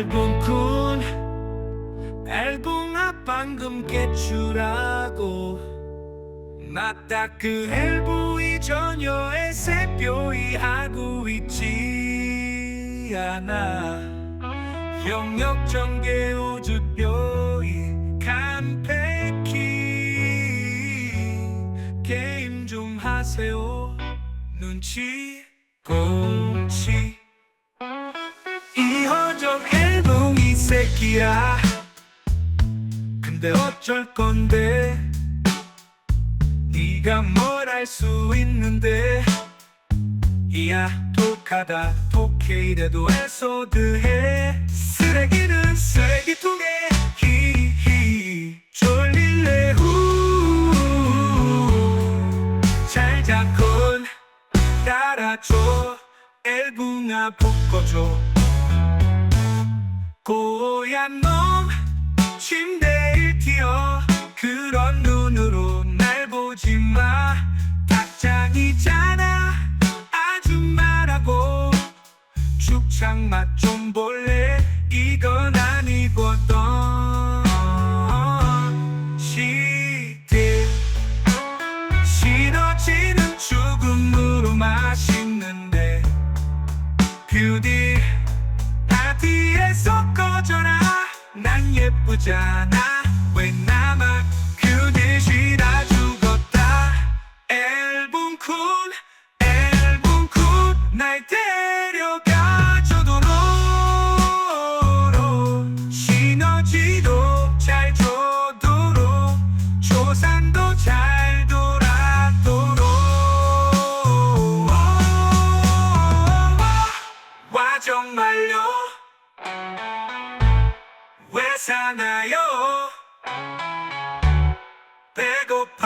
앨범꾼 앨범아 방금 깨추라고. 맞다 그 앨범이 전혀의 새뼈이 하고 있지 않아. 영역 전개 우주뼈이 간패키 게임 좀 하세요. 눈치 꽁치 새끼야. 근데 어쩔 건데? 네가 뭘할수 있는데? 이야 독하다 독해 이래도 에소드해. 쓰레기는 쓰레기통에. 히히 졸릴래 후잘 잡곤 따라줘. 엘붕아 묶어줘 고얀 놈 침대에 튀어 그런 눈으로 날 보지 마. 닭장이잖아 아줌마라고. 죽창 맛 좀 볼래? 이건 아니거든. 시들 시너지는 죽음으로 맛있는데. 뷰티 파티에서 난 예쁘잖아 왜 나만 그대시라 죽었다 앨범쿤 앨범쿤 날 데려가 저도록 시너지도 잘 줘도록 조산도 잘 돌아도록 와 정말요 왜 사나요? 배고파.